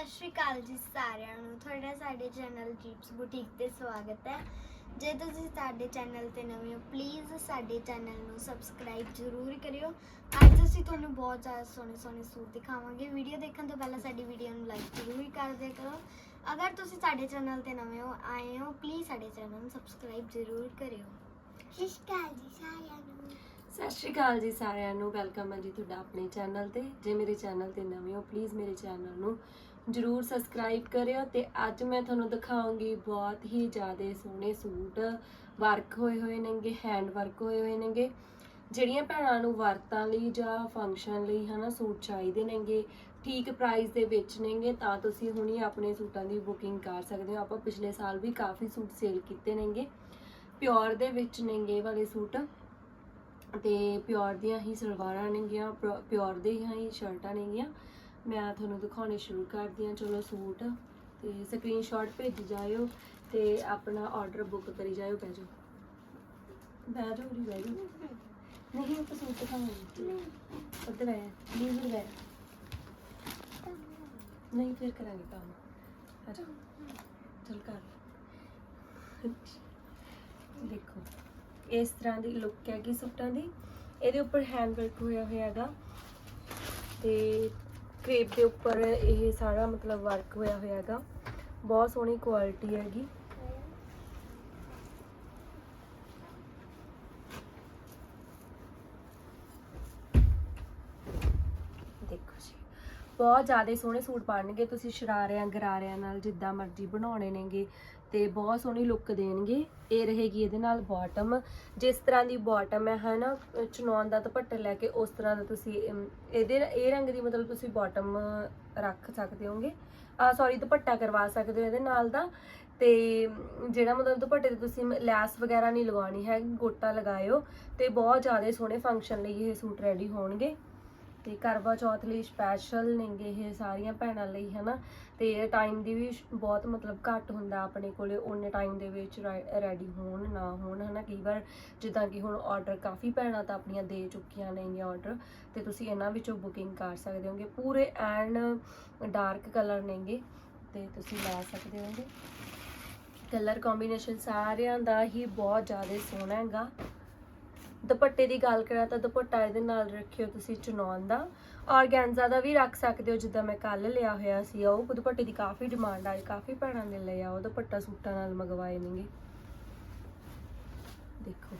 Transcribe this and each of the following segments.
ਸਤਿ ਸ਼੍ਰੀ ਅਕਾਲ ਜੀ ਸਾਰਿਆਂ ਨੂੰ। ਤੁਹਾਡਾ ਸਾਡੇ ਚੈਨਲ ਜੀਪਸ ਬੁਟੀਕ ਤੇ ਸਵਾਗਤ ਹੈ। ਜੇ ਤੁਸੀਂ ਸਾਡੇ ਚੈਨਲ ਤੇ ਨਵੇਂ ਹੋ ਪਲੀਜ਼ ਸਾਡੇ ਚੈਨਲ ਨੂੰ ਸਬਸਕ੍ਰਾਈਬ ਜ਼ਰੂਰ ਕਰਿਓ। ਅੱਜ ਅਸੀਂ ਤੁਹਾਨੂੰ ਬਹੁਤ ਜ਼ਿਆਦਾ ਸੋਹਣੇ ਸੋਹਣੇ ਸੂਟ ਦਿਖਾਵਾਂਗੇ। ਵੀਡੀਓ ਦੇਖਣ ਤੋਂ ਪਹਿਲਾਂ ਸਾਡੀ ਵੀਡੀਓ ਨੂੰ ਲਾਈਕ ਜ਼ਰੂਰ ਕਰ ਦਿਆ ਕਰੋ। ਅਗਰ ਤੁਸੀਂ ਸਾਡੇ ਚੈਨਲ ਤੇ ਨਵੇਂ ਹੋ ਆਏ ਹੋ ਪਲੀਜ਼ ਸਾਡੇ ਚੈਨਲ ਨੂੰ ਸਬਸਕ੍ਰਾਈਬ ਜ਼ਰੂਰ ਕਰਿਓ। ਸਤਿ ਸ਼੍ਰੀ ਅਕਾਲ ਜੀ ਸਾਰਿਆਂ ਨੂੰ। ਸਤਿ ਸ਼੍ਰੀ ਅਕਾਲ ਜੀ ਸਾਰਿਆਂ ਨੂੰ। ਵੈਲਕਮ ਹੈ ਜੀ ਤੁਹਾਡਾ ਆਪਣੇ ਚੈਨਲ ਤੇ। ਜੇ ਮੇਰੇ ਚੈਨਲ ਤੇ ਨਵੇਂ ਹੋ ਪਲੀਜ਼ ਮੇਰੇ ਚੈਨਲ ਨੂੰ ਜਰੂਰ ਸਬਸਕ੍ਰਾਈਬ ਕਰਿਓ ਤੇ ਅੱਜ ਮੈਂ ਤੁਹਾਨੂੰ ਦਿਖਾਉਂਗੀ ਬਹੁਤ ਹੀ ਜ਼ਿਆਦਾ ਸੋਹਣੇ ਸੂਟ। ਵਰਕ ਹੋਏ ਹੋਏ ਨੇਗੇ ਹੈਂਡ ਵਰਕ ਹੋਏ ਹੋਏ ਨੇਗੇ। ਜਿਹੜੀਆਂ ਭੈਣਾਂ ਨੂੰ ਵਰਤਾਂ ਲਈ ਜਾਂ ਫੰਕਸ਼ਨ ਲਈ ਹਨਾ ਸੂਟ ਚਾਹੀਦੇ ਨੇਗੇ, ਠੀਕ ਪ੍ਰਾਈਸ ਦੇ ਵਿੱਚ ਨੇਗੇ, ਤਾਂ ਤੁਸੀਂ ਹੁਣੀ ਆਪਣੇ ਸੂਟਾਂ ਦੀ ਬੁਕਿੰਗ ਕਰ ਸਕਦੇ ਹੋ। ਆਪਾਂ ਪਿਛਲੇ ਸਾਲ ਵੀ ਕਾਫੀ ਸੂਟ ਸੇਲ ਕੀਤੇ ਨੇਗੇ। ਪਿਓਰ ਦੇ ਵਿੱਚ ਨੇਗੇ ਵਾਲੇ ਸੂਟ। ਤੇ ਪਿਓਰ ਦੀਆਂ ਹੀ ਸਲਵਾਰਾਂ ਨੇਗੀਆਂ ਪਿਓਰ ਦੇ ਹੀ ਸ਼ਰਟਾਂ ਨੇਗੀਆਂ। ਮੈਂ ਤੁਹਾਨੂੰ ਦਿਖਾਉਣੇ ਸ਼ੁਰੂ ਕਰਦੀ ਹਾਂ। ਚਲੋ ਸੂਟ ਤੇ ਸਕਰੀਨਸ਼ਾਟ ਭੇਜੀ ਜਾਇਓ ਤੇ ਆਪਣਾ ਆਰਡਰ ਬੁੱਕ ਕਰੀ ਜਾਇਓ, ਬਹਿ ਜਾਓ। ਬਹਿ ਜਾਓ ਉਰੀ, ਬਹਿ ਜਾਓ। ਨਹੀਂ ਉਹ ਤਾਂ ਸੂਟ ਦਿਖਾਵਾਂਗੇ ਉੱਧਰ ਆਇਆ ਪਲੀਜ਼ ਉਧਰ ਆਇਆ ਨਹੀਂ, ਫਿਰ ਕਰਾਂਗੇ ਕੰਮ। ਅੱਛਾ ਜਾ। ਚਲ ਕਰ। ਦੇਖੋ, ਇਸ ਤਰ੍ਹਾਂ ਦੀ ਲੁੱਕ ਹੈਗੀ ਸੂਟਾਂ ਦੀ। ਇਹਦੇ ਉੱਪਰ ਹੈਂਡ ਵਰਕ ਹੋਇਆ ਹੋਇਆ ਹੈਗਾ। ਤੇ ਕਰੇਪ ਦੇ ਉੱਪਰ ਇਹ ਸਾਰਾ ਮਤਲਬ ਵਰਕ ਹੋਇਆ ਹੋਇਆ ਹੈਗਾ। ਬਹੁਤ ਸੋਹਣੀ ਕੁਆਲਿਟੀ ਹੈਗੀ। ਦੇਖੋ ਜੀ, ਬਹੁਤ ਜ਼ਿਆਦਾ ਸੋਹਣੇ ਸੂਟ ਬਣਨਗੇ ਤੁਸੀਂ ਸ਼ਰਾਰਿਆਂ, ਗਰਾਰਿਆਂ ਨਾਲ ਜਿੱਦਾਂ ਮਰਜ਼ੀ ਬਣਾਉਣੇ ਨੇਗੇ। ਤੇ ਬਹੁਤ ਸੋਹਣੀ ਲੁੱਕ ਦੇਣਗੇ। ਇਹ ਰਹੇਗੀ ਇਹਦੇ ਨਾਲ ਬਾਟਮ ਜਿਸ ਤਰ੍ਹਾਂ ਦੀ ਬਾਟਮ ਹੈ, ਹਨਾ ਚਨੌਨ ਦਾ ਦੁਪੱਟਾ ਲੈ ਕੇ, ਉਸ ਤਰ੍ਹਾਂ ਦਾ ਤੁਸੀਂ ਇਹਦੇ ਇਹ ਰੰਗ ਦੀ ਮਤਲਬ ਤੁਸੀਂ ਬਾਟਮ ਰੱਖ ਸਕਦੇ ਹੋਗੇ। ਆ ਸੌਰੀ ਦੁਪੱਟਾ ਕਰਵਾ ਸਕਦੇ ਹੋ ਇਹਦੇ ਨਾਲ ਦਾ। ਤੇ ਜਿਹੜਾ ਮਤਲਬ ਦੁਪੱਟੇ ਤੇ ਤੁਸੀਂ ਲੈਸ ਵਗੈਰਾ ਨਹੀਂ ਲਗਾਉਣੀ ਹੈ, ਗੋਟਾ ਲਗਾਇਓ। ਤੇ ਬਹੁਤ ਜ਼ਿਆਦਾ ਸੋਹਣੇ ਫੰਕਸ਼ਨ ਲਈ ਇਹ ਸੂਟ ਰੈਡੀ ਹੋਣਗੇ। ਤੇ ਕਰਵਾ ਚੌਥ ਲਈ ਸਪੈਸ਼ਲ ਨੇਗੇ ਇਹ ਸਾਰੀਆਂ ਭੈਣਾਂ ਲਈ, ਹਨਾ? ਤੇ ਟਾਈਮ ਦੀ ਵੀ ਬਹੁਤ ਮਤਲਬ ਘੱਟ ਹੁੰਦਾ ਆਪਣੇ ਕੋਲੇ ਉਹਨੇ ਟਾਈਮ ਦੇ ਵਿੱਚ ਰੈਡੀ ਹੋਣ, ਨਾ ਹੋਣ, ਹਨਾ? ਕਈ ਵਾਰ ਜਿੱਦਾਂ ਕਿ ਹੁਣ ਆਰਡਰ ਕਾਫੀ ਭੈਣਾਂ ਤਾਂ ਆਪਣੀਆਂ ਦੇ ਚੁੱਕੀਆਂ ਨੇਗੀਆਂ ਆਰਡਰ ਤੇ ਤੁਸੀਂ ਇਹਨਾਂ ਵਿੱਚੋਂ ਬੁਕਿੰਗ ਕਰ ਸਕਦੇ ਹੋਗੇ। ਪੂਰੇ ਐਨ ਡਾਰਕ ਕਲਰ ਨੇਗੇ, ਤੇ ਤੁਸੀਂ ਲੈ ਸਕਦੇ ਹੋਗੇ। ਕਲਰ ਕੰਬੀਨੇਸ਼ਨ ਸਾਰਿਆਂ ਦਾ ਹੀ ਬਹੁਤ ਜ਼ਿਆਦਾ ਸੋਹਣਾ ਹੈਗਾ। ਦੁਪੱਟੇ ਦੀ ਗੱਲ ਕਰਾਂ ਤਾਂ ਦੁਪੱਟਾ ਇਹਦੇ ਨਾਲ ਰੱਖਿਓ ਤੁਸੀਂ ਚਨੌਨ ਦਾ। ਔਰਗੈਂਜ਼ਾ ਦਾ ਵੀ ਰੱਖ ਸਕਦੇ ਹੋ, ਜਿੱਦਾਂ ਮੈਂ ਕੱਲ ਲਿਆ ਹੋਇਆ ਸੀ। ਉਹ ਦੁਪੱਟੇ ਦੀ ਕਾਫੀ ਡਿਮਾਂਡ ਆਈ ਕਾਫੀ ਭੈਣਾਂ ਨੇ ਲਿਆ, ਉਹ ਦੁਪੱਟਾ ਸੂਟਾਂ ਨਾਲ ਮੰਗਵਾਏ ਨੇਗੇ। ਦੇਖੋ,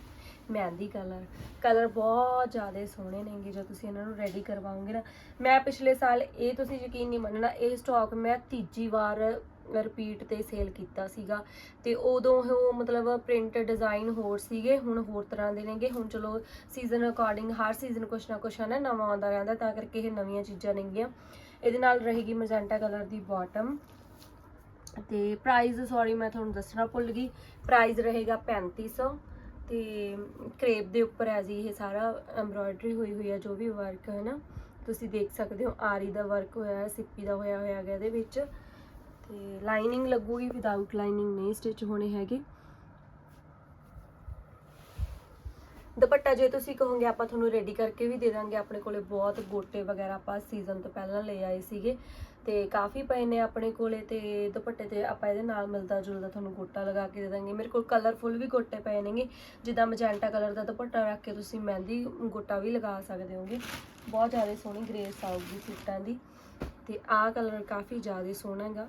ਮਹਿੰਦੀ ਕਲਰ ਕਲਰ ਬਹੁਤ ਜ਼ਿਆਦਾ ਸੋਹਣੇ ਨੇਗੇ, ਜੋ ਤੁਸੀਂ ਇਹਨਾਂ ਨੂੰ ਰੈਡੀ ਕਰਵਾਉਂਗੇ ਨਾ। ਮੈਂ ਪਿਛਲੇ ਸਾਲ ਇਹ ਤੁਸੀਂ ਯਕੀਨ ਨਹੀਂ ਮੰਨਣਾ, ਇਹ ਸਟਾਕ ਮੈਂ ਤੀਜੀ ਵਾਰ ਰਿਪੀਟ ਤੇ ਸੇਲ ਕੀਤਾ ਸੀਗਾ। ਤੇ ਉਦੋਂ ਉਹ ਮਤਲਬ ਪ੍ਰਿੰਟ ਡਿਜ਼ਾਈਨ ਹੋਰ ਸੀਗੇ, ਹੁਣ ਹੋਰ ਤਰ੍ਹਾਂ ਦੇ ਨੇਗੇ। ਹੁਣ ਚਲੋ ਸੀਜ਼ਨ ਅਕੋਰਡਿੰਗ ਹਰ ਸੀਜ਼ਨ ਕੁਛ ਨਾ ਕੁਛ ਹੈ ਨਾ, ਨਵਾਂ ਆਉਂਦਾ ਰਹਿੰਦਾ, ਤਾਂ ਕਰਕੇ ਇਹ ਨਵੀਆਂ ਚੀਜ਼ਾਂ ਨੇਗੀਆਂ। ਇਹਦੇ ਨਾਲ ਰਹੇਗੀ ਮਜੈਂਟਾ ਕਲਰ ਦੀ ਬਾਟਮ ਤੇ ਪ੍ਰਾਈਸ ਸੌਰੀ ਮੈਂ ਤੁਹਾਨੂੰ ਦੱਸਣਾ ਭੁੱਲ ਗਈ। ਪ੍ਰਾਈਸ ਰਹੇਗਾ 3500 ਤੇ ਕ੍ਰੇਪ ਦੇ ਉੱਪਰ ਹੈ ਜੀ ਇਹ ਸਾਰਾ ਐਮਬ੍ਰੋਇਡਰੀ ਹੋਈ ਹੋਈ ਹੈ, ਜੋ ਵੀ ਵਰਕ ਹੈ ਨਾ। ਤੁਸੀਂ ਦੇਖ ਸਕਦੇ ਹੋ, ਆਰੀ ਦਾ ਵਰਕ ਹੋਇਆ ਹੈ, ਸਿੱਪੀ ਦਾ ਹੋਇਆ ਹੋਇਆ ਹੈਗਾ ਇਹਦੇ ਵਿੱਚ। ਤੇ ਲਾਈਨਿੰਗ ਲੱਗੂਗੀ ਵਿਦਆਊਟ ਲਾਈਨਿੰਗ ਨਹੀਂ ਸਟਿਚ ਹੋਣੇ ਹੈਗੇ। ਦੁਪੱਟਾ ਜੇ ਤੁਸੀਂ ਕਹੋਗੇ ਆਪਾਂ ਤੁਹਾਨੂੰ ਰੈਡੀ ਕਰਕੇ ਵੀ ਦੇ ਦਾਂਗੇ, ਆਪਣੇ ਕੋਲੇ ਬਹੁਤ ਗੋਟੇ ਵਗੈਰਾ ਆਪਾਂ ਸੀਜ਼ਨ ਤੋਂ ਪਹਿਲਾਂ ਲੈ ਆਏ ਸੀਗੇ ਤੇ ਕਾਫੀ ਪਏ ਨੇ ਆਪਣੇ ਕੋਲੇ ਤੇ ਦੁਪੱਟੇ ਤੇ ਆਪਾਂ ਇਹਦੇ ਨਾਲ ਮਿਲਦਾ ਜੁਲਦਾ ਤੁਹਾਨੂੰ ਗੋਟਾ ਲਗਾ ਕੇ ਦੇ ਦਾਂਗੇ। ਮੇਰੇ ਕੋਲ ਕਲਰਫੁਲ ਵੀ ਗੋਟੇ ਪਏ ਨੇਗੇ, ਜਿੱਦਾਂ ਮਜੈਂਟਾ ਕਲਰ ਦਾ ਦੁਪੱਟਾ ਰੱਖ ਕੇ ਤੁਸੀਂ ਮਹਿੰਦੀ ਗੋਟਾ ਵੀ ਲਗਾ ਸਕਦੇ ਹੋਗੇ। ਬਹੁਤ ਜ਼ਿਆਦਾ ਸੋਹਣੀ ਗ੍ਰੇਸ ਆਊਗੀ ਸੂਟਾਂ ਦੀ ਤੇ ਆਹ ਕਲਰ ਕਾਫੀ ਜ਼ਿਆਦਾ ਸੋਹਣਾ ਹੈਗਾ।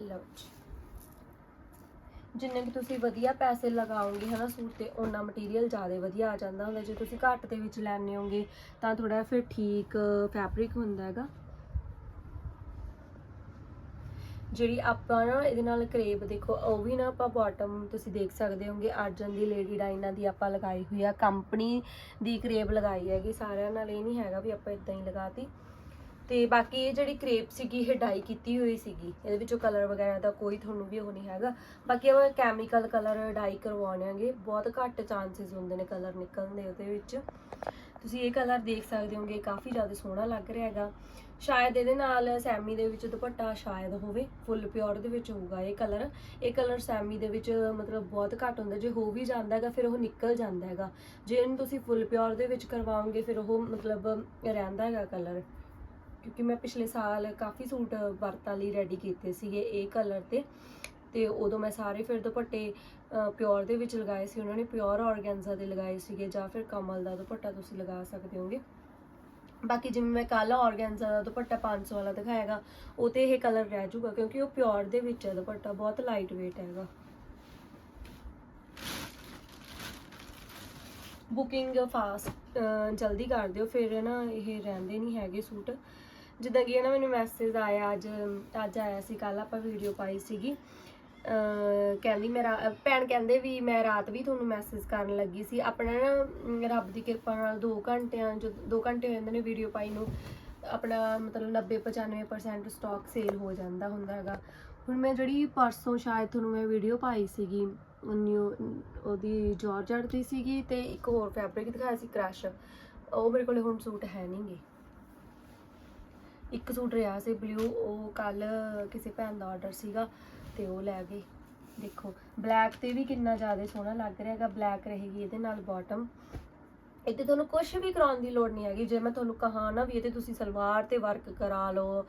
ਲਓ ਜੀ। ਜਿੰਨੇ ਵੀ ਤੁਸੀਂ ਵਧੀਆ ਪੈਸੇ ਲਗਾਓਗੇ ਹਨਾ ਸੂਟ ਤੇ ਉਹਨਾਂ ਮਟੀਰੀਅਲ ਜ਼ਿਆਦਾ ਵਧੀਆ ਆ ਜਾਂਦਾ ਹੁੰਦਾ। ਜੇ ਤੁਸੀਂ ਘੱਟ ਦੇ ਵਿੱਚ ਲੈਣੇ ਹੋਗੇ, ਤਾਂ ਥੋੜਾ ਫਿਰ ਠੀਕ ਫੈਬਰਿਕ ਹੁੰਦਾ ਹੈਗਾ। ਜਿਹੜੀ ਆਪਾਂ ਨਾ ਇਹਦੇ ਨਾਲ ਕਰੇਬ ਦੇਖੋ, ਉਹ ਵੀ ਨਾ ਆਪਾਂ ਬਾਟਮ ਤੁਸੀਂ ਦੇਖ ਸਕਦੇ ਹੋਗੇ, ਅਰਜਨ ਦੀ ਲੇਡੀ ਡਾਈਨਾ ਦੀ ਆਪਾਂ ਲਗਾਈ ਹੋਈ ਆ। ਕੰਪਨੀ ਦੀ ਕਰੇਬ ਲਗਾਈ ਹੈਗੀ, ਸਾਰਿਆਂ ਨਾਲ ਇਹ ਨਹੀਂ ਹੈਗਾ ਵੀ ਆਪਾਂ ਇਦਾਂ ਹੀ ਲਗਾਤੀ। ਤੇ ਬਾਕੀ ਇਹ ਜਿਹੜੀ ਕ੍ਰੇਪ ਸੀਗੀ, ਇਹ ਡਾਈ ਕੀਤੀ ਹੋਈ ਸੀਗੀ। ਇਹਦੇ ਵਿੱਚੋਂ ਕਲਰ ਵਗੈਰਾ ਦਾ ਕੋਈ ਤੁਹਾਨੂੰ ਵੀ ਉਹ ਨਹੀਂ ਹੈਗਾ। ਬਾਕੀ ਆਪਾਂ ਕੈਮੀਕਲ ਕਲਰ ਡਾਈ ਕਰਵਾਉਣੇ ਆਂਗੇ ਬਹੁਤ ਘੱਟ ਚਾਂਸਸ ਹੁੰਦੇ ਨੇ ਕਲਰ ਨਿਕਲਣ ਦੇ ਉਹਦੇ ਵਿੱਚ। ਤੁਸੀਂ ਇਹ ਕਲਰ ਦੇਖ ਸਕਦੇ ਹੋਗੇ, ਕਾਫੀ ਜ਼ਿਆਦਾ ਸੋਹਣਾ ਲੱਗ ਰਿਹਾ ਹੈਗਾ। ਸ਼ਾਇਦ ਇਹਦੇ ਨਾਲ ਸੈਮੀ ਦੇ ਵਿੱਚ ਦੁਪੱਟਾ ਸ਼ਾਇਦ ਹੋਵੇ ਫੁੱਲ ਪਿਓਰ ਦੇ ਵਿੱਚ ਹੋਊਗਾ ਇਹ ਕਲਰ ਇਹ ਕਲਰ ਸੈਮੀ ਦੇ ਵਿੱਚ ਮਤਲਬ ਬਹੁਤ ਘੱਟ ਹੁੰਦਾ। ਜੇ ਹੋ ਵੀ ਜਾਂਦਾ ਹੈਗਾ, ਫਿਰ ਉਹ ਨਿਕਲ ਜਾਂਦਾ ਹੈਗਾ। ਜੇ ਇਹਨੂੰ ਤੁਸੀਂ ਫੁੱਲ ਪਿਓਰ ਦੇ ਵਿੱਚ ਕਰਵਾਓਗੇ, ਫਿਰ ਉਹ ਮਤਲਬ ਰਹਿੰਦਾ ਹੈਗਾ ਕਲਰ ਕਿਉਂਕਿ ਮੈਂ ਪਿਛਲੇ ਸਾਲ ਕਾਫੀ ਸੂਟ ਵਰਤਾਂ ਲਈ ਰੈਡੀ ਕੀਤੇ ਸੀਗੇ ਇਹ ਕਲਰ ਤੇ। ਤੇ ਉਦੋਂ ਮੈਂ ਸਾਰੇ ਫਿਰ ਦੁਪੱਟੇ ਪਿਓਰ ਦੇ ਵਿੱਚ ਲਗਾਏ ਸੀ। ਉਹਨਾਂ ਨੇ ਪਿਓਰ ਆਰਗੈਂਜ਼ਾ ਦੇ ਲਗਾਏ ਸੀਗੇ ਜਾਂ ਫਿਰ ਕਮਲ ਦਾ ਦੁਪੱਟਾ ਤੁਸੀਂ ਲਗਾ ਸਕਦੇ ਹੋਗੇ। ਬਾਕੀ ਜਿਵੇਂ ਮੈਂ ਕੱਲ ਆਰਗੈਂਜ਼ਾ ਦਾ ਦੁਪੱਟਾ 500 ਵਾਲਾ ਦਿਖਾਏਗਾ, ਉਹ ਤੇ ਇਹ ਕਲਰ ਰਹਿ ਜਾਊਗਾ ਕਿਉਂਕਿ ਉਹ ਪਿਓਰ ਦੇ ਵਿੱਚ ਹੈ ਦੁਪੱਟਾ, ਬਹੁਤ ਲਾਈਟ weight ਹੈਗਾ ਬੁਕਿੰਗ ਫਾਸਟ ਜਲਦੀ ਕਰ ਦਿਓ, ਫਿਰ ਨਾ ਇਹ ਰਹਿੰਦੇ ਨਹੀਂ ਹੈਗੇ ਸੂਟ। ਜਿੱਦਾਂ ਕਿ ਨਾ ਮੈਨੂੰ ਮੈਸੇਜ ਆਇਆ ਅੱਜ ਅੱਜ ਆਇਆ ਸੀ ਕੱਲ ਆਪਾਂ ਵੀਡੀਓ ਪਾਈ ਸੀਗੀ। ਅਹ ਕਹਿੰਦੀ ਮੇਰਾ, ਭੈਣ ਕਹਿੰਦੇ ਵੀ ਮੈਂ ਰਾਤ ਵੀ ਤੁਹਾਨੂੰ ਮੈਸੇਜ ਕਰਨ ਲੱਗੀ ਸੀ। ਆਪਣਾ ਨਾ ਰੱਬ ਦੀ ਕਿਰਪਾ ਨਾਲ 2 ਘੰਟਿਆਂ ਜੋ 2 ਘੰਟੇ ਹੋ ਜਾਂਦੇ ਨੇ ਵੀਡੀਓ ਪਾਈ ਨੂੰ, ਆਪਣਾ ਮਤਲਬ 90 95% ਸਟਾਕ ਸੇਲ ਹੋ ਜਾਂਦਾ ਹੁੰਦਾ ਹੈਗਾ। ਹੁਣ ਮੈਂ ਜਿਹੜੀ ਪਰਸੋਂ ਸ਼ਾਇਦ ਤੁਹਾਨੂੰ ਮੈਂ ਵੀਡੀਓ ਪਾਈ ਸੀਗੀ ਨਿਊ ਉਹਦੀ ਜਾਰਜਟ ਦੀ ਸੀਗੀ ਤੇ ਇੱਕ ਹੋਰ ਫੈਬਰਿਕ ਦਿਖਾਇਆ ਸੀ ਕ੍ਰਸ਼ ਉਹ ਮੇਰੇ ਕੋਲੇ ਹੁਣ ਸੂਟ ਹੈ ਨਹੀਂਗੇ ਇੱਕ ਸੂਟ ਰਿਹਾ ਸੀ ਬਲੂ ਉਹ ਕੱਲ ਕਿਸੇ ਭੈਣ ਦਾ ਆਰਡਰ ਸੀਗਾ ਤੇ ਉਹ ਲੈ ਗਏ। ਦੇਖੋ ਬਲੈਕ ਤੇ ਵੀ ਕਿੰਨਾ ਜ਼ਿਆਦਾ ਸੋਹਣਾ ਲੱਗ ਰਿਹਾ ਹੈਗਾ। ਬਲੈਕ ਰਹੇਗੀ ਇਹਦੇ ਨਾਲ ਬਾਟਮ ਇੱਥੇ ਤੁਹਾਨੂੰ ਕੁਝ ਵੀ ਕਰਾਉਣ ਦੀ ਲੋੜ ਨਹੀਂ ਹੈਗੀ। ਜੇ ਮੈਂ ਤੁਹਾਨੂੰ ਕਹਾ ਨਾ ਵੀ ਇਹਦੇ ਤੁਸੀਂ ਸਲਵਾਰ ਤੇ ਵਰਕ ਕਰਾ ਲਓ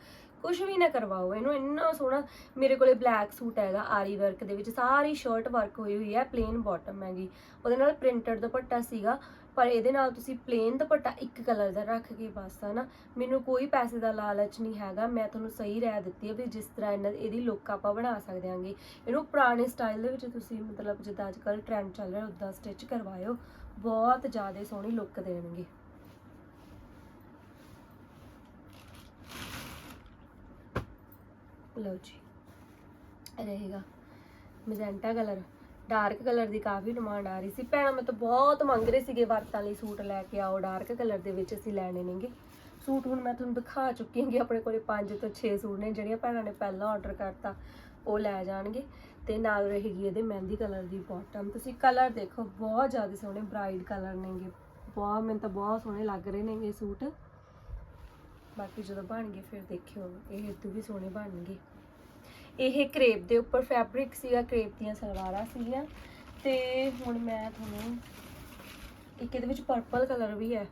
ਕੁਝ ਵੀ ਨਾ ਕਰਵਾਓ। ਇਹਨੂੰ ਇੰਨਾ ਸੋਹਣਾ ਮੇਰੇ ਕੋਲੇ ਬਲੈਕ ਸੂਟ ਹੈਗਾ, ਆਰੀ ਵਰਕ ਦੇ ਵਿੱਚ। ਸਾਰੀ ਸ਼ਰਟ ਵਰਕ ਹੋਈ ਹੋਈ ਹੈ ਪਲੇਨ ਬਾਟਮ ਹੈਗੀ। ਉਹਦੇ ਨਾਲ ਪ੍ਰਿੰਟਡ ਦੁਪੱਟਾ ਸੀਗਾ, ਪਰ ਇਹਦੇ ਨਾਲ ਤੁਸੀਂ ਪਲੇਨ ਦੁਪੱਟਾ ਇੱਕ ਕਲਰ ਦਾ ਰੱਖ ਕੇ ਬਸ ਆ ਨਾ ਮੈਨੂੰ ਕੋਈ ਪੈਸੇ ਦਾ ਲਾਲਚ ਨਹੀਂ ਹੈਗਾ। ਮੈਂ ਤੁਹਾਨੂੰ ਸਹੀ ਰਾਇ ਦਿੱਤੀ ਹੈ ਵੀ ਜਿਸ ਤਰ੍ਹਾਂ ਇਹਨਾਂ ਇਹਦੀ ਲੁੱਕ ਆਪਾਂ ਬਣਾ ਸਕਦੇ ਹਾਂਗੇ। ਇਹਨੂੰ ਪੁਰਾਣੇ ਸਟਾਈਲ ਦੇ ਵਿੱਚ ਤੁਸੀਂ ਮਤਲਬ ਜਿੱਦਾਂ ਅੱਜ ਕੱਲ੍ਹ ਟ੍ਰੈਂਡ ਚੱਲ ਰਿਹਾ ਉਦਾਂ ਸਟਿਚ ਕਰਵਾਇਓ। ਬਹੁਤ ਜ਼ਿਆਦਾ ਸੋਹਣੀ ਲੁੱਕ ਦੇਣਗੇ। ਲਓ ਜੀ। ਰਹੇਗਾ। Magenta colour. ਡਾਰਕ ਕਲਰ ਦੀ ਕਾਫੀ ਡਿਮਾਂਡ ਆ ਰਹੀ ਸੀ। ਭੈਣਾਂ, ਮੈਂ ਤਾਂ ਬਹੁਤ ਮੰਗ ਰਹੇ ਸੀਗੇ ਵਰਤਾਂ ਲਈ ਸੂਟ ਲੈ ਕੇ ਆਓ। ਡਾਰਕ ਕਲਰ ਦੇ ਵਿੱਚ ਅਸੀਂ ਲੈਣੇ ਨੇਗੇ। ਸੂਟ ਹੁਣ ਮੈਂ ਤੁਹਾਨੂੰ ਦਿਖਾ ਚੁੱਕੀ ਹਾਂਗੀ ਆਪਣੇ ਕੋਲੇ 5 ਤੋਂ 6 ਸੂਟ ਨੇ। ਜਿਹੜੀਆਂ ਭੈਣਾਂ ਨੇ ਪਹਿਲਾਂ ਆਰਡਰ ਕਰਤਾ, ਉਹ ਲੈ ਜਾਣਗੇ। ਤੇ ਨਾਲ ਰਹੇਗੀ ਇਹਦੇ ਮਹਿੰਦੀ ਕਲਰ ਦੀ ਬਾਟਮ ਤੁਸੀਂ ਕਲਰ ਦੇਖੋ, ਬਹੁਤ ਜ਼ਿਆਦਾ ਸੋਹਣੇ ਬ੍ਰਾਈਟ ਕਲਰ ਨੇਗੇ। ਬਹੁਤ ਮੈਨੂੰ ਤਾਂ ਬਹੁਤ ਸੋਹਣੇ ਲੱਗ ਰਹੇ ਨੇਗੇ ਸੂਟ। ਬਾਕੀ ਜਦੋਂ ਬਣ ਗਏ, ਫਿਰ ਦੇਖਿਓ, ਇਹ ਤੋਂ ਵੀ ਸੋਹਣੇ ਬਣਨਗੇ ਇਹ ਕਰੇਪ ਦੇ ਉੱਪਰ ਫੈਬਰਿਕ ਸੀਗਾ, ਕਰੇਪ ਦੀਆਂ ਸਲਵਾਰਾਂ ਸੀਗੀਆਂ। ਤੇ ਹੁਣ ਮੈਂ ਤੁਹਾਨੂੰ, ਇੱਕ ਇਹਦੇ ਵਿੱਚ ਪਰਪਲ ਕਲਰ ਵੀ ਹੈ।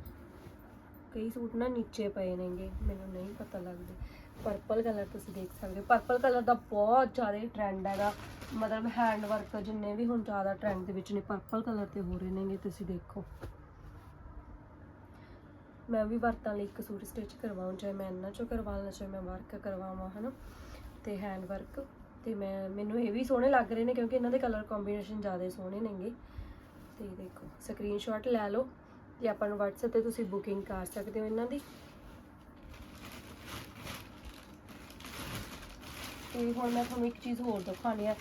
ਕਈ ਸੂਟ ਨਾ ਨੀਚੇ ਪਏ ਨੇਗੇ, ਮੈਨੂੰ ਨਹੀਂ ਪਤਾ ਲੱਗਦੇ। ਪਰਪਲ ਕਲਰ ਤੁਸੀਂ ਦੇਖ ਸਕਦੇ ਹੋ। ਪਰਪਲ ਕਲਰ ਦਾ ਬਹੁਤ ਜ਼ਿਆਦਾ ਟ੍ਰੈਂਡ ਹੈਗਾ। ਮਤਲਬ ਹੈਂਡ ਵਰਕ ਜਿੰਨੇ ਵੀ ਹੁਣ ਜ਼ਿਆਦਾ ਟ੍ਰੈਂਡ ਦੇ ਵਿੱਚ ਨੇ ਪਰਪਲ ਕਲਰ ਤੇ ਹੋ ਰਹੇ ਨੇਗੇ, ਤੁਸੀਂ ਦੇਖੋ। ਮੈਂ ਵੀ ਵਰਤਾਂ ਲਈ ਇੱਕ ਸੂਟ ਸਟਿਚ ਕਰਵਾਉਂ ਚਾਹੇ ਮੈਂ ਇਹਨਾਂ ਚੋਂ ਕਰਵਾ ਲਾਂ ਚਾਹੇ ਮੈਂ ਵਰਕ ਕਰਵਾਵਾਂ, ਹਨਾ? ਤੇ ਹੈਂਡ ਵਰਕ ਤੇ ਮੈਂ, ਮੈਨੂੰ ਇਹ ਵੀ ਸੋਹਣੇ ਲੱਗ ਰਹੇ ਨੇ ਕਿਉਂਕਿ ਇਹਨਾਂ ਦੇ ਕਲਰ ਕੰਬੀਨੇਸ਼ਨ ਜ਼ਿਆਦਾ ਸੋਹਣੇ ਨੇਗੇ। ਤੇ ਦੇਖੋ ਸਕਰੀਨਸ਼ਾਟ ਲੈ ਲਓ ਤੇ ਆਪਾਂ ਨੂੰ WhatsApp ਤੇ ਤੁਸੀਂ ਬੁਕਿੰਗ ਕਰ ਸਕਦੇ ਹੋ ਇਹਨਾਂ ਦੀ। ਤੇ ਹੁਣ ਮੈਂ ਤੁਹਾਨੂੰ ਇੱਕ ਚੀਜ਼ ਹੋਰ ਦਿਖਾਣੀ ਆ।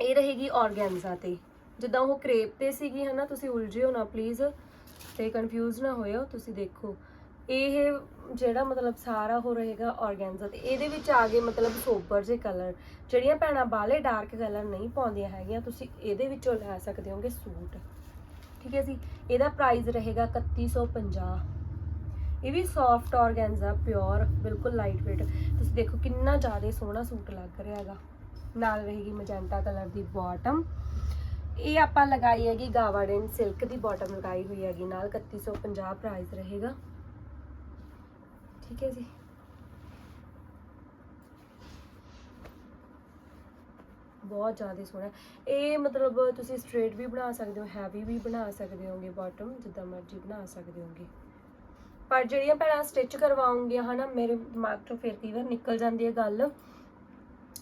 ਇਹ ਰਹੇਗੀ ਆਰਗੈਂਜ਼ਾ ਤੇ। ਜਿੱਦਾਂ ਉਹ ਕ੍ਰੇਪ ਤੇ ਸੀਗੀ, ਹਨਾ? ਤੁਸੀਂ ਉਲਝੇ ਹੋ ਨਾ ਪਲੀਜ਼ ਤੇ ਕਨਫਿਊਜ਼ ਨਾ ਹੋਇਓ, ਤੁਸੀਂ ਦੇਖੋ। ਇਹ ਜਿਹੜਾ ਮਤਲਬ ਸਾਰਾ ਹੋ ਰਹੇਗਾ ਔਰਗੈਂਜਾ ਤੇ ਇਹਦੇ ਵਿੱਚ ਆ ਗਏ ਮਤਲਬ ਸੋਬਰ ਜੇ ਕਲਰ ਜਿਹੜੀਆਂ ਭੈਣਾਂ ਬਾਲੇ ਡਾਰਕ ਕਲਰ ਨਹੀਂ ਪਾਉਂਦੀਆਂ ਹੈਗੀਆਂ, ਤੁਸੀਂ ਇਹਦੇ ਵਿੱਚੋਂ ਲੈ ਸਕਦੇ ਹੋਗੇ ਸੂਟ। ਠੀਕ ਹੈ ਜੀ? ਇਹਦਾ ਪ੍ਰਾਈਸ ਰਹੇਗਾ 3150 ਇਹ ਵੀ ਸੌਫਟ ਔਰਗੈਂਜਾ ਪਿਓਰ ਬਿਲਕੁਲ ਲਾਈਟ weight ਤੁਸੀਂ ਦੇਖੋ ਕਿੰਨਾ ਜ਼ਿਆਦਾ ਸੋਹਣਾ ਸੂਟ ਲੱਗ ਰਿਹਾ ਹੈਗਾ। ਨਾਲ ਰਹੇਗੀ ਮੈਜੈਂਟਾ ਕਲਰ ਦੀ ਬਾਟਮ ਇਹ ਆਪਾਂ ਲਗਾਈ ਹੈਗੀ ਗਾਵਾਡਨ ਸਿਲਕ ਦੀ ਬਾਟਮ ਲਗਾਈ ਹੋਈ ਹੈਗੀ ਨਾਲ 3150 ਪ੍ਰਾਈਸ ਰਹੇਗਾ। ਠੀਕ ਹੈ ਜੀ। ਬਹੁਤ ਜ਼ਿਆਦਾ ਸੋਹਣਾ। ਇਹ ਮਤਲਬ ਤੁਸੀਂ ਸਟ੍ਰੇਟ ਵੀ ਬਣਾ ਸਕਦੇ ਹੋ ਹੈਵੀ ਵੀ ਬਣਾ ਸਕਦੇ ਹੋਗੇ ਬਾਟਮ ਜਿੱਦਾਂ ਮਰਜ਼ੀ ਬਣਾ ਸਕਦੇ ਹੋਗੇ। ਪਰ ਜਿਹੜੀਆਂ ਭੈਣਾਂ ਸਟਿਚ ਕਰਵਾਉਂਗੀਆਂ, ਹਨਾ, ਮੇਰੇ ਦਿਮਾਗ ਤੋਂ ਫਿਰ ਕਈ ਵਾਰ ਨਿਕਲ ਜਾਂਦੀ ਹੈ ਗੱਲ।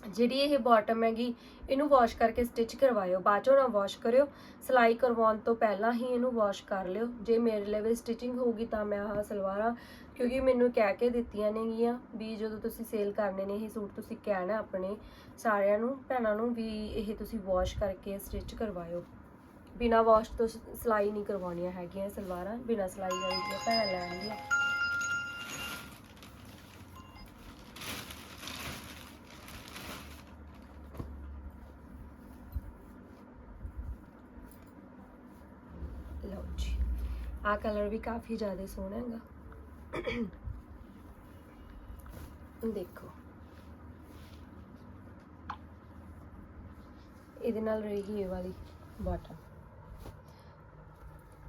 ਜਿਹੜੀ ਇਹ ਬਾਟਮ ਹੈਗੀ, ਇਹਨੂੰ ਵਾਸ਼ ਕਰਕੇ ਸਟਿਚ ਕਰਵਾਇਓ। ਬਾਅਦ ਚੋਂ ਨਾ ਵਾਸ਼ ਕਰਿਓ। ਸਿਲਾਈ ਕਰਵਾਉਣ ਤੋਂ ਪਹਿਲਾਂ ਹੀ ਇਹਨੂੰ ਵਾਸ਼ ਕਰ ਲਿਓ। ਜੇ ਮੇਰੇ ਲੈਵਲ ਸਟਿਚਿੰਗ ਹੋਊਗੀ ਤਾਂ ਮੈਂ ਆਹ ਸਲਵਾਰਾਂ, ਕਿਉਂਕਿ ਮੈਨੂੰ ਕਹਿ ਕੇ ਦਿੱਤੀਆਂ ਨੇਗੀਆਂ ਵੀ ਜਦੋਂ ਤੁਸੀਂ ਸੇਲ ਕਰਨੇ ਨੇ ਇਹ ਸੂਟ, ਤੁਸੀਂ ਕਹਿਣਾ ਆਪਣੇ ਸਾਰਿਆਂ ਨੂੰ, ਭੈਣਾਂ ਨੂੰ ਵੀ ਇਹ ਤੁਸੀਂ ਵਾਸ਼ ਕਰਕੇ ਸਟਿਚ ਕਰਵਾਇਓ। ਬਿਨਾ ਵਾਸ਼ ਤੋਂ ਸ- ਸਿਲਾਈ ਨਹੀਂ ਕਰਵਾਉਣੀਆਂ ਹੈਗੀਆਂ ਇਹ ਸਲਵਾਰਾਂ, ਬਿਨਾ ਸਿਲਾਈ ਵਾਲੀ ਦੀਆਂ ਭੈਣਾਂ ਲੈਣਗੀਆਂ ਲਓ ਜੀ ਆ ਕਲਰ ਵੀ ਕਾਫੀ ਜ਼ਿਆਦਾ ਸੋਹਣਾ ਹੈਗਾ ਦੇਖੋ ਇਹਦੇ ਨਾਲ ਰਹੇਗੀ ਇਹ ਵਾਲੀ ਬਾਟਮ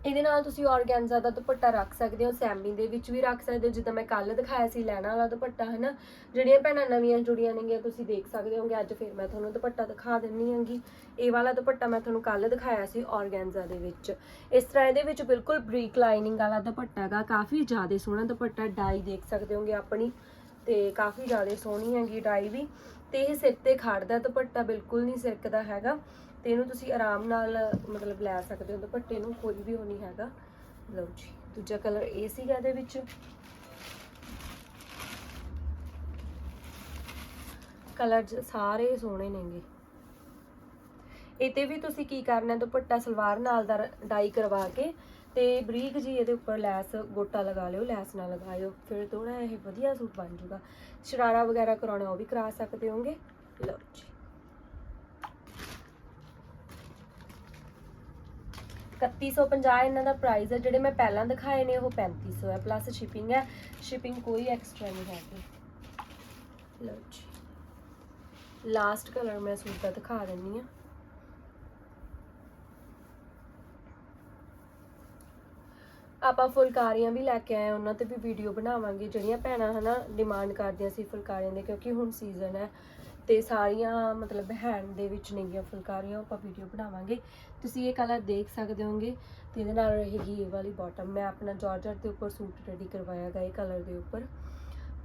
ਇਹਦੇ ਨਾਲ ਤੁਸੀਂ ਔਰਗੈਂਜ਼ਾ ਦਾ ਦੁਪੱਟਾ ਰੱਖ ਸਕਦੇ ਹੋ ਸੈਮੀ ਦੇ ਵਿੱਚ ਵੀ ਰੱਖ ਸਕਦੇ ਹੋ, ਜਿੱਦਾਂ ਮੈਂ ਕੱਲ ਦਿਖਾਇਆ ਸੀ ਲੈਣਾ ਵਾਲਾ ਦੁਪੱਟਾ ਹੈ ਨਾ ਜਿਹੜੀਆਂ ਭੈਣਾਂ ਨਵੀਆਂ ਜੁੜੀਆਂ ਨੇਗੀਆਂ, ਤੁਸੀਂ ਦੇਖ ਸਕਦੇ ਹੋਗੇ, ਅੱਜ ਫਿਰ ਮੈਂ ਤੁਹਾਨੂੰ ਦੁਪੱਟਾ ਦਿਖਾ ਦਿੰਨੀ ਹਾਂਗੀ। ਇਹ ਵਾਲਾ ਦੁਪੱਟਾ ਮੈਂ ਤੁਹਾਨੂੰ ਕੱਲ ਦਿਖਾਇਆ ਸੀ ਔਰਗੈਂਜ਼ਾ ਦੇ ਵਿੱਚ। ਇਸ ਤਰ੍ਹਾਂ ਇਹਦੇ ਵਿੱਚ ਬਿਲਕੁਲ ਬਰੀਕ ਲਾਈਨਿੰਗ ਵਾਲਾ ਦੁਪੱਟਾ ਹੈਗਾ, ਕਾਫੀ ਜ਼ਿਆਦਾ ਸੋਹਣਾ ਦੁਪੱਟਾ, ਡਾਈ ਦੇਖ ਸਕਦੇ ਹੋਗੇ ਆਪਣੀ, ਤੇ ਕਾਫੀ ਜ਼ਿਆਦਾ ਸੋਹਣੀ ਹੈਗੀ ਡਾਈ ਵੀ। ਤੇ ਇਹ ਸਿਰ ਤੇ ਖੜਦਾ ਦੁਪੱਟਾ, ਬਿਲਕੁਲ ਨਹੀਂ ਸਿਰਕਦਾ ਹੈਗਾ। ਤੇ ਇਹਨੂੰ ਤੁਸੀਂ ਆਰਾਮ ਨਾਲ, ਮਤਲਬ ਲੈ ਸਕਦੇ ਹੋ, ਦੁਪੱਟੇ ਨੂੰ ਕੋਈ ਵੀ ਉਹ ਨਹੀਂ ਹੈਗਾ। ਲਓ ਜੀ, ਦੂਜਾ ਕਲਰ ਇਹ ਸੀਗਾ ਇਹਦੇ ਵਿੱਚ। ਕਲਰ ਸਾਰੇ ਸੋਹਣੇ ਨੇਗੇ। ਇਹ ਤੇ ਵੀ ਤੁਸੀਂ ਕੀ ਕਰਨਾ, ਦੁਪੱਟਾ ਸਲਵਾਰ ਨਾਲ ਦਾ ਡਾਈ ਕਰਵਾ ਕੇ ਤੇ ਬਰੀਕ ਜੀ ਇਹਦੇ ਉੱਪਰ ਲੈਸ, ਗੋਟਾ ਲਗਾ ਲਿਓ, ਲੈਸ ਨਾਲ ਲਗਾਇਓ। ਫਿਰ ਥੋੜਾ ਇਹ ਵਧੀਆ ਸੂਟ ਬਣ ਜਾਊਗਾ ਸ਼ਰਾਰਾ ਵਗੈਰਾ ਕਰਾਉਣਾ, ਉਹ ਵੀ ਕਰਾ ਸਕਦੇ ਹੋਗੇ। ਲਓ ਜੀ। 3150 ਇਹਨਾਂ ਦਾ ਪ੍ਰਾਈਸ ਹੈ, ਜਿਹੜੇ ਮੈਂ ਪਹਿਲਾਂ ਦਿਖਾਏ ਨੇ, ਉਹ 3500 ਹੈ ਪਲੱਸ ਸ਼ਿਪਿੰਗ ਹੈ ਸ਼ਿਪਿੰਗ ਕੋਈ ਐਕਸਟਰਾ ਨਹੀਂ ਹੈਗੀ ਲਓ ਜੀ। ਲਾਸਟ ਕਲਰ ਮੈਂ ਸੂਟ ਦਾ ਦਿਖਾ ਦਿੰਨੀ ਆ ਆਪਾਂ ਫੁਲਕਾਰੀਆਂ ਵੀ ਲੈ ਕੇ ਆਏ, ਉਹਨਾਂ ਤੇ ਵੀ ਵੀਡੀਓ ਬਣਾਵਾਂਗੇ। ਜਿਹੜੀਆਂ ਭੈਣਾਂ ਹਨਾ ਡਿਮਾਂਡ ਕਰਦੀਆਂ ਸੀ ਫੁਲਕਾਰੀਆਂ ਦੇ, ਕਿਉਂਕਿ ਹੁਣ ਸੀਜ਼ਨ ਹੈ। ਤੇ ਸਾਰੀਆਂ ਮਤਲਬ ਹੈਂਡ ਦੇ ਵਿੱਚ ਨੇਗੀਆਂ ਫੁਲਕਾਰੀਆਂ, ਉਹ ਆਪਾਂ ਵੀਡੀਓ ਬਣਾਵਾਂਗੇ। ਤੁਸੀਂ ਇਹ ਕਲਰ ਦੇਖ ਸਕਦੇ ਹੋਗੇ ਤੇ ਇਹਦੇ ਨਾਲ ਰਹੇਗੀ ਇਹ ਵਾਲੀ ਬਾਟਮ ਮੈਂ ਆਪਣਾ ਜਾਰਜਟ ਦੇ ਉੱਪਰ ਸੂਟ ਰੈਡੀ ਕਰਵਾਇਆ ਗਾ ਇਹ ਕਲਰ ਦੇ ਉੱਪਰ।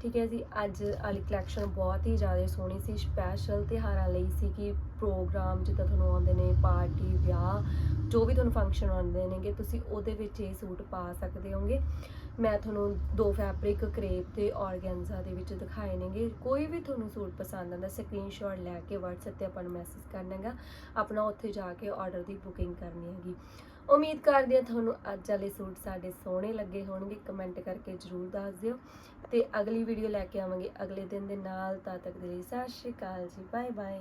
ਠੀਕ ਹੈ ਜੀ, ਅੱਜ ਵਾਲੀ ਕਲੈਕਸ਼ਨ ਬਹੁਤ ਹੀ ਜ਼ਿਆਦਾ ਸੋਹਣੀ ਸੀ ਸਪੈਸ਼ਲ ਤਿਉਹਾਰਾਂ ਲਈ ਸੀ ਕਿ ਪ੍ਰੋਗਰਾਮ ਜਿੱਦਾਂ ਤੁਹਾਨੂੰ ਆਉਂਦੇ ਨੇ ਪਾਰਟੀ ਵਿਆਹ, ਜੋ ਵੀ ਤੁਹਾਨੂੰ ਫੰਕਸ਼ਨ ਆਉਂਦੇ ਨੇਗੇ, ਤੁਸੀਂ ਉਹਦੇ ਵਿੱਚ ਇਹ ਸੂਟ ਪਾ ਸਕਦੇ ਹੋਗੇ। ਮੈਂ ਤੁਹਾਨੂੰ ਦੋ ਫੈਬਰਿਕ ਕਰੇਪ ਤੇ ਔਰਗੈਂਜ਼ਾ ਦੇ ਵਿੱਚ ਦਿਖਾਏ ਨੇਗੇ। ਕੋਈ ਵੀ ਤੁਹਾਨੂੰ ਸੂਟ ਪਸੰਦ ਆਉਂਦਾ ਸਕਰੀਨਸ਼ਾਟ ਲੈ ਕੇ WhatsApp ਤੇ ਆਪਾਂ ਨੂੰ ਮੈਸੇਜ ਕਰਨਾ ਹੈਗਾ। ਆਪਣਾ ਉੱਥੇ ਜਾ ਕੇ ਆਰਡਰ ਦੀ ਬੁਕਿੰਗ ਕਰਨੀ ਹੈਗੀ। ਉਮੀਦ ਕਰਦੀ ਹਾਂ ਤੁਹਾਨੂੰ ਅੱਜ ਵਾਲੇ ਸੂਟ ਸਾਡੇ ਸੋਹਣੇ ਲੱਗੇ ਹੋਣਗੇ। ਕਮੈਂਟ ਕਰਕੇ ਜਰੂਰ ਦੱਸ ਦਿਓ। ਤੇ ਅਗਲੀ ਵੀਡੀਓ ਲੈ ਕੇ ਆਵਾਂਗੇ ਅਗਲੇ ਦਿਨ ਦੇ ਨਾਲ। ਤਦ ਤੱਕ ਦੇ ਲਈ ਸਤਿ ਸ਼੍ਰੀ ਅਕਾਲ ਜੀ। Bye bye